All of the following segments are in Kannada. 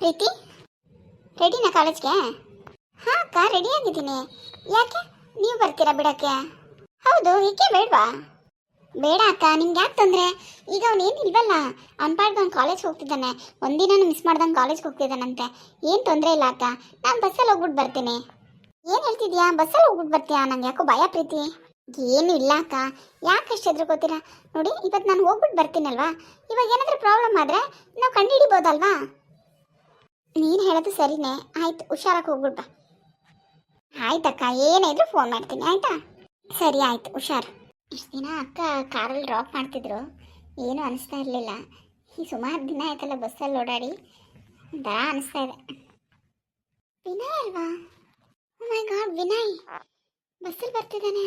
ಪ್ರೀತಿ? ರೆಡಿನಾ ಕಾಲೇಜ್ಗೆ? ಹಾಂ ಅಕ್ಕ ರೆಡಿ ಆಗಿದ್ದೀನಿ. ಯಾಕೆ? ನೀವು ಬರ್ತೀರಾ ಬಿಡಕ್ಕೆ? ಹೌದು ಏಕೆ ಬೇಡವಾ? ಬೇಡ ಅಕ್ಕ, ನಿಮ್ಗೆ ಯಾಕೆ ತೊಂದರೆ? ಈಗ ಅವ್ನು ಏನು ಇಲ್ವಲ್ಲ? ಅವ್ನ ಪಾಡ್ಗೆ ಅವ್ನು ಕಾಲೇಜ್ ಹೋಗ್ತಿದ್ದಾನೆ. ಒಂದಿನ ಮಿಸ್ ಮಾಡ್ದಂಗೆ ಕಾಲೇಜ್ಗೆ ಹೋಗ್ತಿದ್ದಾನಂತೆ. ಏನು ತೊಂದರೆ ಇಲ್ಲ ಅಕ್ಕ. ನಾನು ಬಸ್ಸಲ್ಲಿ ಹೋಗ್ಬಿಟ್ಟು ಬರ್ತೀನಿ. ಏನು ಹೇಳ್ತಿದ್ಯಾ? ಬಸ್ಸಲ್ಲಿ ಹೋಗ್ಬಿಟ್ಟು ಬರ್ತೀಯಾ? ನಂಗೆ ಯಾಕೋ ಭಯ ಪ್ರೀತಿ. ಏನು ಇಲ್ಲ ಅಕ್ಕ. ಯಾಕೆ ಅಷ್ಟು ಹೆದರ್ಕೋತೀರಾ? ನೋಡಿ ಇವತ್ತು ನಾನು ಹೋಗ್ಬಿಟ್ಟು ಬರ್ತೀನಲ್ವಾ? ಇವಾಗ ಏನಾದರೂ ಪ್ರಾಬ್ಲಮ್ ಆದರೆ ನಾವು ಕಂಡು ಕಂಡುಹಿಡಿಬೋದಲ್ವಾ ನೀನು ಹೇಳೋದು ಸರಿನೇ. ಆಯ್ತು, ಹುಷಾರಾಗಿ ಹೋಗ್ಬಿಡ್ಬ ಆಯ್ತಕ್ಕ ಏನಾದ್ರು ಫೋನ್ ಮಾಡ್ತೀನಿ, ಆಯ್ತಾ? ಸರಿ, ಆಯ್ತು, ಹುಷಾರು. ಇಷ್ಟು ದಿನ ಅಕ್ಕ ಕಾರಲ್ಲಿ ಡ್ರಾಪ್ ಮಾಡ್ತಿದ್ರು. ಏನೂ ಅನಿಸ್ತಾ ಇರಲಿಲ್ಲ. ಈ ಸುಮಾರು ದಿನ ಆಯ್ತಲ್ಲ ಬಸ್ಸಲ್ಲಿ ಓಡಾಡಿ. ಡಾ ಅನಿಸ್ತಾ ಇದೆ. ವಿನಯ್ ಅಲ್ವಾ? My god Vinay. ಬಸ್ಸಲ್ಲಿ ಬರ್ತಿದ್ದಾನೆ.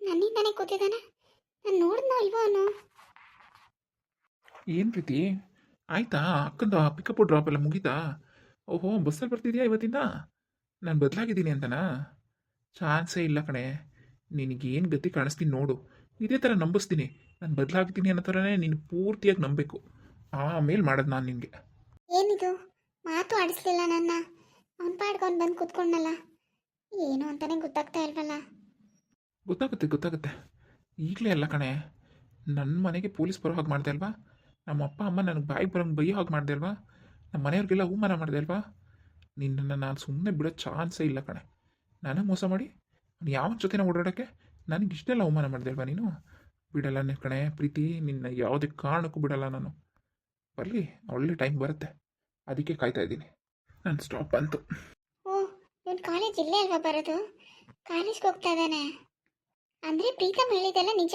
ನನ್ನಿಂದಾನೆ ಕೂತಿದ್ದಾನೆ. ನಾನು ನೋಡಿದ್ನೋ ಇಲ್ವೋ ಅವನು ಏನು ಪ್ರೀತಿ? ಆಯ್ತಾ? ಅಕ್ಕಂದು ಪಿಕಪ್ ಡ್ರಾಪ್ ಎಲ್ಲ ಮುಗೀತಾ? ಓಹೋ ಬಸ್ಸಲ್ಲಿ ಬರ್ತಿದ್ಯಾ ಇವತ್ತಿಂದ? ನಾನು ಬದಲಾಗಿದ್ದೀನಿ ಅಂತನಾ? ಚಾನ್ಸೇ ಇಲ್ಲ ಕಣೆ. ನಿನಗೇನು ಗತಿ ಕಾಣಿಸ್ತೀನಿ ನೋಡು. ಇದೇ ಥರ ನಂಬಿಸ್ತೀನಿ. ನಾನು ಬದಲಾಗ್ತೀನಿ ಅನ್ನೋ ಥರನೇ ನೀನು ಪೂರ್ತಿಯಾಗಿ ನಂಬಬೇಕು. ಆಮೇಲೆ ಮಾಡೋದು ನಾನು ನಿನಗೆ. ಏನಿದು? ಮಾತು ಆಡಿಸ್ಲಿಲ್ಲ ನನ್ನ. ಅವನ ಪಾಡ್ಕೊಂಡು ಬಂದು ಕೂತ್ಕೊಂಡಲ್ಲ ಏನು ಅಂತಾನೆ ಗೊತ್ತಾಗ್ತಾ ಇಲ್ವಲ್ಲ? ಗೊತ್ತಾಗುತ್ತೆ ಗೊತ್ತಾಗುತ್ತೆ. ಈಗಲೇ ಅಲ್ಲ ಕಣೆ. ನನ್ನ ಮನೆಗೆ ಪೊಲೀಸ್ ಬರೋ ಹಾಗೆ ಮಾಡಿದೆ ಅಲ್ವಾ? ನಮ್ಮ ಅಪ್ಪ ಅಮ್ಮ ನನಗೆ ಬಾಯಿ ಬರೋಂಗೆ ಬೈಯೋ ಹಾಗೆ ಮಾಡಿದೆ ಅಲ್ವಾ? ನಮ್ಮ ಮನೆಯವ್ರಿಗೆಲ್ಲ ಅವಮಾನ ಮಾಡಿದೆ ಅಲ್ವಾ? ನಿನ್ನನ್ನು ನಾನು ಸುಮ್ಮನೆ ಬಿಡೋ ಚಾನ್ಸೇ ಇಲ್ಲ ಕಣೆ. ನನಗೆ ಮೋಸ ಮಾಡಿ ಯಾವ ಜೊತೆನ ಓಡಾಡೋಕ್ಕೆ ನನಗೆ ಇಷ್ಟೆಲ್ಲ ಅವಮಾನ ಮಾಡಿದೆ ಅಲ್ವಾ ನೀನು? ಬಿಡಲ್ಲ ನಿನ್ನ ಕಣೆ, ಪ್ರೀತಿ ನಿನ್ನ ಯಾವುದೇ ಕಾರಣಕ್ಕೂ ಬಿಡಲ್ಲ ನಾನು. ಬರಲಿ, ಒಳ್ಳೆ ಟೈಮ್ ಬರುತ್ತೆ. ಅದಕ್ಕೆ ಕಾಯ್ತಾ ಇದ್ದೀನಿ. ನಾನು ಸ್ಟಾಪ್ ಬಂತು. ಓ, ನಾನು ಕಾಲೇಜ್ ಇಲ್ಲೇ ಅಲ್ವಾ ಬರೋದು? ಕಾಲೇಜ್ಗೆ ಹೋಗ್ತಾ ಇದ್ದಾನೆ. ಅಂದರೆ ಪ್ರೀತಮ್ ಹೇಳಿದ್ದೆಲ್ಲ ನಿಜ?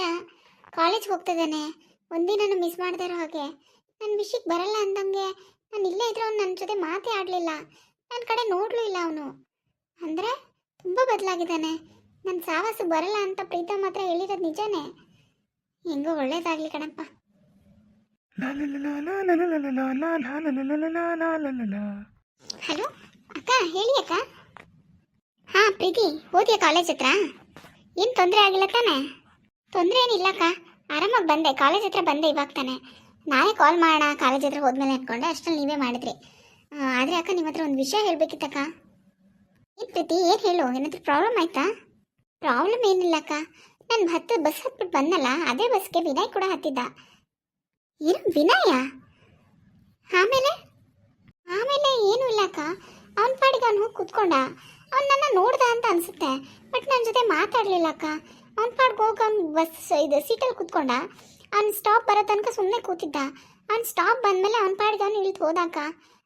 ಕಾಲೇಜ್ಗೆ ಹೋಗ್ತಾ ಇದ್ದಾನೆ. ಒಂದಿನ ಮಿಸ್ ಮಾಡದೇ ಇರೋ ಹಾಗೆ. ನನ್ನ ವಿಷಯಕ್ಕೆ ಬರಲ್ಲ ಅಂದಂಗೆ ನಾನು ಇಲ್ಲೇ ಇದ್ರೆ ಅವ್ನು ನನ್ನ ಜೊತೆ ಮಾತೇ ಆಡಲಿಲ್ಲ. ನನ್ನ ಕಡೆ ನೋಡ್ಲೂ ಇಲ್ಲ ಅವನು. ಅಂದರೆ ತುಂಬ ಬದಲಾಗಿದ್ದಾನೆ. ನನ್ನ ಸಾವಾಸು ಬರಲ್ಲ ಅಂತ ಪ್ರೀತಮ್ ಮಾತ್ರ ಹೇಳಿರೋದು ನಿಜನೇ? ಹೆಂಗೋ ಒಳ್ಳೇದಾಗ್ಲಿ ಕಣಪ್ಪ. ಹಲೋ, ಅಕ್ಕ ಹೇಳಿ ಅಕ್ಕ. ಹಾ, ಪ್ರೀತಿ, ಹೋದ್ಯಾ ಕಾಲೇಜ್ ಹತ್ರ? ಏನು ತೊಂದರೆ ಆಗಿಲ್ಲ ತಾನೆ? ತೊಂದರೆ ಏನಿಲ್ಲ ಅಕ್ಕ. ಆರಾಮಾಗಿ ಬಂದೆ ಕಾಲೇಜ್ ಹತ್ರ ಬಂದೆ ಇವಾಗ ತಾನೆ. ನಾಳೆ ಕಾಲ್ ಮಾಡೋಣ ಕಾಲೇಜ್ ಹತ್ರ ಹೋದ್ಮೇಲೆ ಅಂದ್ಕೊಂಡೆ ಅಷ್ಟರಲ್ಲಿ ನೀವೇ ಮಾಡಿದ್ರಿ. ಆದರೆ ಅಕ್ಕ ನಿಮ್ಮ ಹತ್ರ ಒಂದು ವಿಷಯ ಹೇಳಬೇಕಿತ್ತಕ್ಕ. ಏನು ಪ್ರೀತಿ, ಏನು ಹೇಳು, ಏನಾದರೂ ಪ್ರಾಬ್ಲಮ್ ಆಯ್ತಾ? ಪ್ರಾಬ್ಲಮ್ ಏನಿಲ್ಲ ಅಕ್ಕ. ನಾನು ಹತ್ತು ಬಸ್ ಹತ್ಬಿಟ್ಟು ಬಂದಲ್ಲ, ಅದೇ ಬಸ್ಗೆ ವಿನಯ್ ಕೂಡ ಹತ್ತಿದ್ದ. ಏನು, ವಿನಯ? ಆಮೇಲೆ? ಆಮೇಲೆ ಏನು ಇಲ್ಲ ಅಕ್ಕ. ಅವನ ಪಾಡಿಗೆ ಅವನು ಹೋಗಿ ಕೂತ್ಕೊಂಡ. ಅವನು ನನ್ನ ನೋಡ್ದ ಅಂತ ಅನಿಸುತ್ತೆ, ಬಟ್ ನನ್ನ ಜೊತೆ ಮಾತಾಡಲಿಲ್ಲ ಅಕ್ಕ. ಅವ್ನ ಪಾಡಿಗೆ ಹೋಗಿ ಅವ್ನು ಬಸ್ ಇದು, ಸೀಟಲ್ಲಿ ಕೂತ್ಕೊಂಡ. ಅವ್ನು ಸ್ಟಾಪ್ ಬರೋ ತನಕ ಸುಮ್ಮನೆ ಕೂತಿದ್ದ. ಅವ್ನು ಸ್ಟಾಪ್ ಬಂದಮೇಲೆ ಅವ್ನ ಪಾಡ್ಗೆ ಅವ್ನು ಇಳಿದು ಹೋದಾಕ.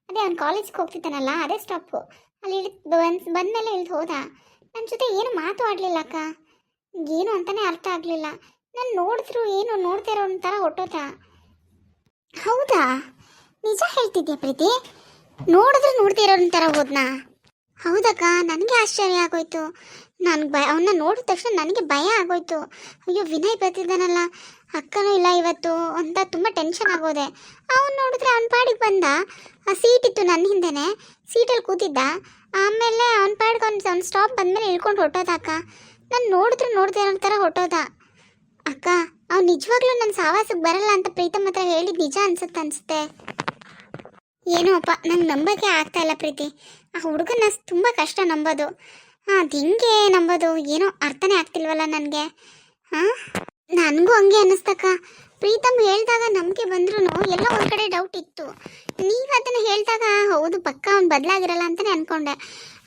ಅದೇ ಅವ್ನು ಕಾಲೇಜ್ಗೆ ಹೋಗ್ತಿದ್ದಾನಲ್ಲ, ಅದೇ ಸ್ಟಾಪು ಅಲ್ಲಿ ಇಳಿದು ಬಂದು, ಬಂದಮೇಲೆ ಇಳಿದು ಹೋದ. ನನ್ನ ಜೊತೆ ಏನು ಮಾತು ಆಡಲಿಲ್ಲ ಅಕ್ಕ. ಏನು ಅಂತಲೇ ಅರ್ಥ ಆಗಲಿಲ್ಲ. ನಾನು ನೋಡಿದ್ರು ಏನು ನೋಡ್ತಾ ಇರೋ ಥರ ಹೊಟ್ಟೋತ. ಹೌದಾ? ನಿಜ ಹೇಳ್ತಿದ್ದೆ ಪ್ರೀತಿ? ನೋಡಿದ್ರೆ ಇರೋ ಥರ ಹೋದ್ನಾ? ಹೌದಕ್ಕ, ನನಗೆ ಆಶ್ಚರ್ಯ ಆಗೋಯ್ತು. ನನಗೆ ಭಯ ಅವನ್ನ ನೋಡಿದ ತಕ್ಷಣ ನನಗೆ ಭಯ ಆಗೋಯ್ತು. ಅಯ್ಯೋ, ವಿನಯ್ ಬರ್ತಿದ್ದಾನಲ್ಲ. ಅಕ್ಕನೂ ಇಲ್ಲ ಇವತ್ತು ಅಂತ ತುಂಬ ಟೆನ್ಷನ್ ಆಗೋದೆ. ಅವನು ನೋಡಿದ್ರೆ ಅವನ ಪಾಡಿಗೆ ಬಂದ. ಆ ಸೀಟ್ ಇತ್ತು ನನ್ನ ಹಿಂದೆನೆ. ಸೀಟಲ್ಲಿ ಕೂತಿದ್ದ. ಆಮೇಲೆ ಅವನ ಪಾಡಿಗೆ ಅವ್ನು ಅವ್ನು ಸ್ಟಾಪ್ ಬಂದಮೇಲೆ ಇಳ್ಕೊಂಡು ಹೊಟ್ಟೋದ ಅಕ್ಕ. ನಾನು ನೋಡಿದ್ರೆ ನೋಡಿದೆ ಇರೋ ಥರ ಹೊಟ್ಟೋದ ಅಕ್ಕ, ಅವ್ನು ನಿಜವಾಗ್ಲೂ ನನ್ನ ಸಾವಾಸಕ್ಕೆ ಬರಲ್ಲ ಅಂತ ಪ್ರೀತಮ್ ಹತ್ರ ಹೇಳಿದ ನಿಜ ಅನ್ಸುತ್ತೆ ಅನ್ಸುತ್ತೆ. ಏನೋ ಅಪ್ಪ ನಂಗೆ ನಂಬಕ್ಕೆ ಆಗ್ತಾ ಇಲ್ಲ ಪ್ರೀತಿ. ಆ ಹುಡುಗನ ತುಂಬ ಕಷ್ಟ ನಂಬೋದು. ಹಾಂ ಅದು ಹಿಂಗೆ ನಂಬೋದು, ಏನೋ ಅರ್ಥನೇ ಆಗ್ತಿಲ್ವಲ್ಲ ನನಗೆ. ಹಾಂ ನನಗೂ ಹಂಗೆ ಅನ್ನಿಸ್ತಕ್ಕ. ಪ್ರೀತಮ್ ಹೇಳಿದಾಗ ನಂಬಿಕೆ ಬಂದ್ರೂ ಎಲ್ಲ ಒಂದು ಕಡೆ ಡೌಟ್ ಇತ್ತು. ನೀವು ಅದನ್ನು ಹೇಳಿದಾಗ, ಹೌದು, ಪಕ್ಕ ಅವ್ನು ಬದಲಾಗಿರಲ್ಲ ಅಂತಲೇ ಅನ್ಕೊಂಡೆ.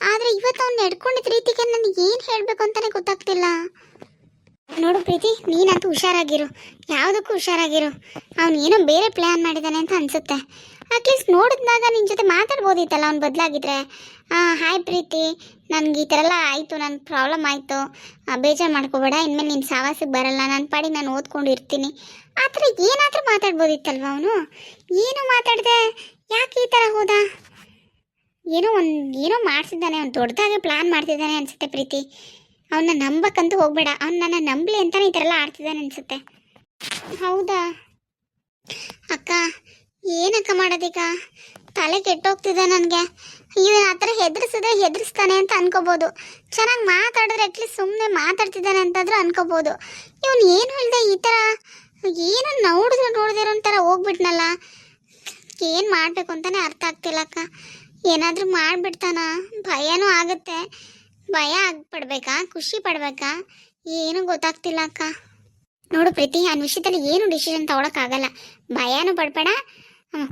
ಆದರೆ ಇವತ್ತು ಅವ್ನು ನಡ್ಕೊಂಡಿದ್ದ ರೀತಿಗೆ ನನಗೆ ಏನು ಹೇಳಬೇಕು ಅಂತಲೇ ಗೊತ್ತಾಗ್ತಿಲ್ಲ. ನೋಡು ಪ್ರೀತಿ, ನೀನಂತೂ ಹುಷಾರಾಗಿರು. ಯಾವುದಕ್ಕೂ ಹುಷಾರಾಗಿರು. ಅವನು ಏನೋ ಬೇರೆ ಪ್ಲ್ಯಾನ್ ಮಾಡಿದ್ದಾನೆ ಅಂತ ಅನಿಸುತ್ತೆ. ಅಟ್ಲೀಸ್ಟ್ ನೋಡಿದಾಗ ನಿನ್ನ ಜೊತೆ ಮಾತಾಡ್ಬೋದಿತ್ತಲ್ಲ ಅವ್ನು ಬದಲಾಗಿದ್ರೆ. ಹಾಯ್ ಪ್ರೀತಿ. ನನಗೆ ಈ ಥರ ಎಲ್ಲ ಆಯಿತು ನನ್ನ ಪ್ರಾಬ್ಲಮ್ ಆಯಿತು. ಬೇಜಾರು ಮಾಡ್ಕೋಬೇಡ, ಇನ್ಮೇಲೆ ನಿನ್ನ ಸಾವಾಸಕ್ಕೆ ಬರಲ್ಲ. ನನ್ನ ಪಾಡಿ ನಾನು ಓದ್ಕೊಂಡು ಇರ್ತೀನಿ. ಆ ಥರ ಏನಾದರೂ ಮಾತಾಡ್ಬೋದಿತ್ತಲ್ವ ಅವನು? ಏನು ಮಾತಾಡಿದೆ? ಯಾಕೆ ಈ ಥರ ಹೋದ? ಏನೋ ಒಂದು, ಏನೋ ಮಾಡ್ತಿದ್ದಾನೆ, ಅವ್ನು ದೊಡ್ಡದಾಗೆ ಪ್ಲ್ಯಾನ್ ಮಾಡ್ತಿದ್ದಾನೆ ಅನಿಸುತ್ತೆ ಪ್ರೀತಿ. ಅವನ್ನ ನಂಬಕ್ಕಂತೂ ಹೋಗ್ಬೇಡ. ಅವ್ನು ನನ್ನ ನಂಬಲಿ ಅಂತಾನೆ ಈ ಥರ ಎಲ್ಲ ಆಡ್ತಿದ್ದಾನೆ ಅನಿಸುತ್ತೆ. ಹೌದಾ? ಅಕ್ಕ, ಏನಕ್ಕ ಮಾಡೋದೀಗ? ತಲೆ ಕೆಟ್ಟೋಗ್ತಿದೆ ನನಗೆ. ಇವನು ಆ ಥರ ಹೆದರ್ಸಿದ್ರೆ ಹೆದರ್ಸ್ತಾನೆ ಅಂತ ಅನ್ಕೋಬೋದು. ಚೆನ್ನಾಗಿ ಮಾತಾಡಿದ್ರೆ ಅಟ್ಲೀಸ್ಟ್ ಸುಮ್ಮನೆ ಮಾತಾಡ್ತಿದ್ದಾನೆ ಅಂತಾದ್ರೂ ಅನ್ಕೋಬೋದು. ಇವನು ಏನು ಹೇಳಿದೆ ಈ ಥರ? ಏನು ನೋಡಿದ್ರು ನೋಡಿದಿರೋ ಥರ ಹೋಗ್ಬಿಟ್ನಲ್ಲ. ಏನು ಮಾಡಬೇಕು ಅಂತಾನೆ ಅರ್ಥ ಆಗ್ತಿಲ್ಲ ಅಕ್ಕ. ಏನಾದರೂ ಮಾಡಿಬಿಡ್ತಾನ? ಭಯನೂ ಆಗುತ್ತೆ. ಭಯ ಆಗ್ಬಿಡ್ಬೇಕಾ? ಖುಷಿ ಪಡ್ಬೇಕಾ? ಏನು ಗೊತ್ತಾಗ್ತಿಲ್ಲ ಅಕ್ಕ. ನೋಡು ಪ್ರೀತಿ, ಆ ವಿಷಯದಲ್ಲಿ ಏನು ಡಿಸಿಷನ್ ತಗೊಳಕ್ಕಾಗಲ್ಲ. ಭಯನೂ ಪಡಬೇಡ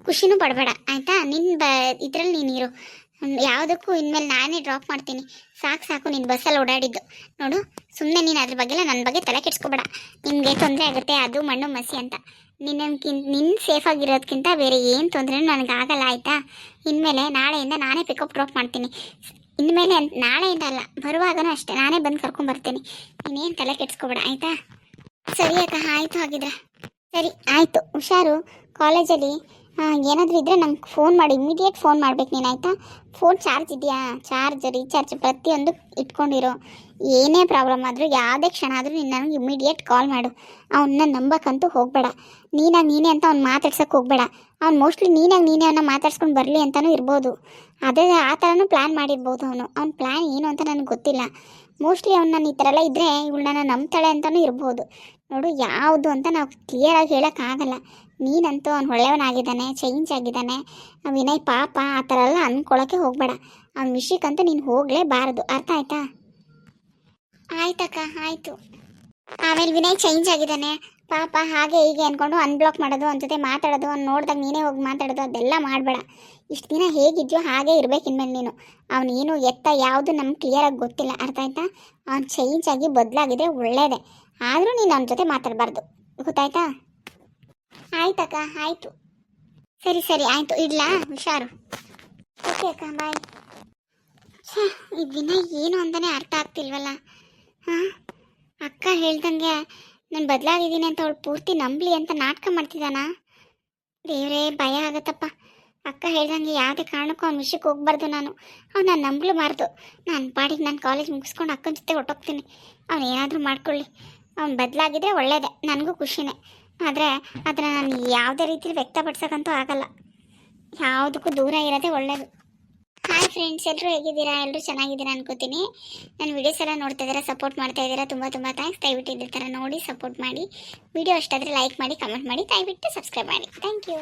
ಖುಷಿನೂ ಪಡಬೇಡ, ಆಯಿತಾ? ನಿನ್ನ ಬ, ಇದರಲ್ಲಿ ನೀನಿರು ಯಾವುದಕ್ಕೂ ಇನ್ಮೇಲೆ ನಾನೇ ಡ್ರಾಪ್ ಮಾಡ್ತೀನಿ. ಸಾಕು ಸಾಕು ನಿನ್ನ ಬಸ್ಸಲ್ಲಿ ಓಡಾಡಿದ್ದು. ನೋಡು ಸುಮ್ಮನೆ ನೀನು ಅದ್ರ ಬಗ್ಗೆ ನನ್ನ ಬಗ್ಗೆ ತಲೆ ಕೆಡ್ಸ್ಕೊಬೇಡ. ನಿಮಗೆ ತೊಂದರೆ ಆಗುತ್ತೆ, ಅದು ಮಣ್ಣು, ಮಸಿ ಅಂತ. ನಿನ್ನಕ್ಕಿಂತ ನಿನ್ನ ಸೇಫ್ ಆಗಿರೋದಕ್ಕಿಂತ ಬೇರೆ ಏನು ತೊಂದರೆನೂ ನನಗಾಗಲ್ಲ, ಆಯಿತಾ? ಇನ್ಮೇಲೆ ನಾಳೆಯಿಂದ ನಾನೇ ಪಿಕಪ್ ಡ್ರಾಪ್ ಮಾಡ್ತೀನಿ. ಇನ್ಮೇಲೆ ನಾಳೆ ಅಲ್ಲ ಬರುವಾಗನೂ ಅಷ್ಟೇ. ನಾನೇ ಬಂದು ಕರ್ಕೊಂಬರ್ತೀನಿ ಇನ್ನೇನು ತಲೆ ಕೆಡ್ಸ್ಕೊಬೇಡ, ಆಯಿತಾ? ಸರಿ ಅಕ್ಕ, ಆಯಿತು ಹಾಗಿದ್ರೆ. ಸರಿ, ಆಯಿತು. ಹುಷಾರು. ಕಾಲೇಜಲ್ಲಿ ಏನಾದರೂ ಇದ್ದರೆ ನಮ್ಗೆ ಫೋನ್ ಮಾಡಿ ಇಮಿಡಿಯೇಟ್ ಫೋನ್ ಮಾಡ್ಬೇಕು ನೀನು, ಆಯಿತಾ? ಫೋನ್ ಚಾರ್ಜ್ ಇದೆಯಾ? ಚಾರ್ಜ್ ರೀಚಾರ್ಜ್ ಪ್ರತಿಯೊಂದು ಇಟ್ಕೊಂಡಿರೋ. ಏನೇ ಪ್ರಾಬ್ಲಮ್ ಆದರೂ, ಯಾವುದೇ ಕ್ಷಣ ಆದರೂ ನೀನು ನನಗೆ ಇಮಿಡಿಯೇಟ್ ಕಾಲ್ ಮಾಡು. ಅವನ್ನ ನಂಬಕ್ಕಂತೂ ಹೋಗಬೇಡ. ನೀನಾಗಿ ನೀನೇ ಅಂತ ಅವ್ನು ಮಾತಾಡ್ಸೋಕ್ಕೆ ಹೋಗಬೇಡ. ಅವ್ನು ಮೋಸ್ಟ್ಲಿ ನೀನಾಗಿ ನೀನೇ ಅವನ್ನ ಮಾತಾಡ್ಸ್ಕೊಂಡು ಬರಲಿ ಅಂತಲೂ ಇರ್ಬೋದು. ಅದೇ ಆ ಥರನೂ ಪ್ಲ್ಯಾನ್ ಮಾಡಿರ್ಬೋದು ಅವನು. ಅವ್ನ ಪ್ಲ್ಯಾನ್ ಏನು ಅಂತ ನನಗೆ ಗೊತ್ತಿಲ್ಲ. ಮೋಸ್ಟ್ಲಿ ಅವ್ನು ನಾನು ಈ ಥರ ಎಲ್ಲ ಇದ್ದರೆ ಇವಳು ನನ್ನ ನಂಬ್ತಾಳೆ ಅಂತಲೂ ಇರ್ಬೋದು. ನೋಡು, ಯಾವುದು ಅಂತ ನಾವು ಕ್ಲಿಯರಾಗಿ ಹೇಳೋಕ್ಕಾಗಲ್ಲ ನೀನಂತೂ ಅವ್ನು ಒಳ್ಳೆಯವನಾಗಿದ್ದಾನೆ ಚೇಂಜ್ ಆಗಿದ್ದಾನೆ ವಿನಯ್ ಪಾಪ ಆ ಥರ ಎಲ್ಲ ಅಂದ್ಕೊಳ್ಳೋಕ್ಕೆ ಹೋಗಬೇಡ. ಅವ್ನ ವಿಷಯಕ್ಕಂತೂ ನೀನು ಹೋಗಲೇಬಾರದು. ಅರ್ಥ ಆಯ್ತಾ? ಆಯ್ತಕ್ಕ, ಆಯಿತು. ಆಮೇಲೆ ವಿನಯ್ ಚೇಂಜ್ ಆಗಿದ್ದಾನೆ. ಪಾಪ ಹಾಗೆ ಹೀಗೆ ಅಂದ್ಕೊಂಡು ಅನ್ಬ್ಲಾಕ್ ಮಾಡೋದು, ಅವನ ಜೊತೆ ಮಾತಾಡೋದು, ಅವ್ನು ನೋಡಿದಾಗ ನೀನೇ ಹೋಗಿ ಮಾತಾಡೋದು, ಅದೆಲ್ಲ ಮಾಡಬೇಡ. ಇಷ್ಟು ದಿನ ಹೇಗಿದ್ಯೋ ಹಾಗೆ ಇರಬೇಕು ಇನ್ಮೇಲೆ ನೀನು. ಅವನೇನು ಎತ್ತ ಯಾವುದು ನಮ್ಗೆ ಕ್ಲಿಯರಾಗಿ ಗೊತ್ತಿಲ್ಲ. ಅರ್ಥ ಆಯ್ತಾ? ಅವ್ನು ಚೇಂಜ್ ಆಗಿ ಬದಲಾಗಿದೆ, ಒಳ್ಳೇದೇ. ಆದರೂ ನೀನು ಅವನ ಜೊತೆ ಮಾತಾಡಬಾರ್ದು. ಗೊತ್ತಾಯ್ತಾ? ಆಯ್ತಕ್ಕ, ಆಯಿತು. ಸರಿ ಸರಿ, ಆಯಿತು. ಇಡ್ಲಾ? ಹುಷಾರು. ಓಕೆ ಅಕ್ಕ, ಬಾಯ್. ಈ ವಿನಯ್ ಏನು ಅಂತಾನೆ ಅರ್ಥ ಆಗ್ತಿಲ್ವಲ್ಲ? ಹಾಂ? ಅಕ್ಕ ಹೇಳ್ದಂಗೆ ನಾನು ಬದಲಾಗಿದ್ದೀನಿ ಅಂತ ಅವಳು ಪೂರ್ತಿ ನಂಬಲಿ ಅಂತ ನಾಟಕ ಮಾಡ್ತಿದ್ದಾನ? ದೇವರೇ, ಭಯ ಆಗತ್ತಪ್ಪ. ಅಕ್ಕ ಹೇಳ್ದಂಗೆ ಯಾವುದೇ ಕಾರಣಕ್ಕೂ ಅವ್ನ ವಿಷಯಕ್ಕೆ ಹೋಗ್ಬಾರ್ದು ನಾನು. ಅವ್ನು ನಾನು ನಂಬಲಬಾರ್ದು ನಾನು ಪಾಡಿಗೆ ನಾನು ಕಾಲೇಜ್ ಮುಗಿಸ್ಕೊಂಡು ಅಕ್ಕನ ಜೊತೆ ಹೊಟ್ಟೋಗ್ತೀನಿ ಅವ್ನು ಏನಾದರೂ ಮಾಡ್ಕೊಳ್ಳಿ. ಅವ್ನು ಬದಲಾಗಿದ್ರೆ ಒಳ್ಳೇದೆ. ನನಗೂ ಖುಷಿನೇ. ಆದರೆ ಅದನ್ನು ನಾನು ಯಾವುದೇ ರೀತಿಲಿ ವ್ಯಕ್ತಪಡ್ಸೋಕ್ಕಂತೂ ಆಗಲ್ಲ. ಯಾವುದಕ್ಕೂ ದೂರ ಇರೋದೇ ಒಳ್ಳೆಯದು ಹಾಯ್ ಫ್ರೆಂಡ್ಸ್ ಎಲ್ಲರೂ ಹೇಗಿದ್ದೀರಾ? ಎಲ್ಲರೂ ಚೆನ್ನಾಗಿದ್ದೀರಾ ಅನ್ಕೋತೀನಿ. ನನ್ನ ವಿಡಿಯೋಸ್ ಎಲ್ಲ ನೋಡ್ತಾ ಇದ್ದೀರಾ ಸಪೋರ್ಟ್ ಮಾಡ್ತಾ ಇದ್ದೀರಾ, ತುಂಬ ತುಂಬ ಥ್ಯಾಂಕ್ಸ್ ದಯವಿಟ್ಟು ಇದೇ ಥರ ನೋಡಿ ಸಪೋರ್ಟ್ ಮಾಡಿ. ವಿಡಿಯೋ ಅಷ್ಟಾದರೆ ಲೈಕ್ ಮಾಡಿ ಕಮೆಂಟ್ ಮಾಡಿ, ದಯವಿಟ್ಟು ಸಬ್ಸ್ಕ್ರೈಬ್ ಮಾಡಿ. Thank you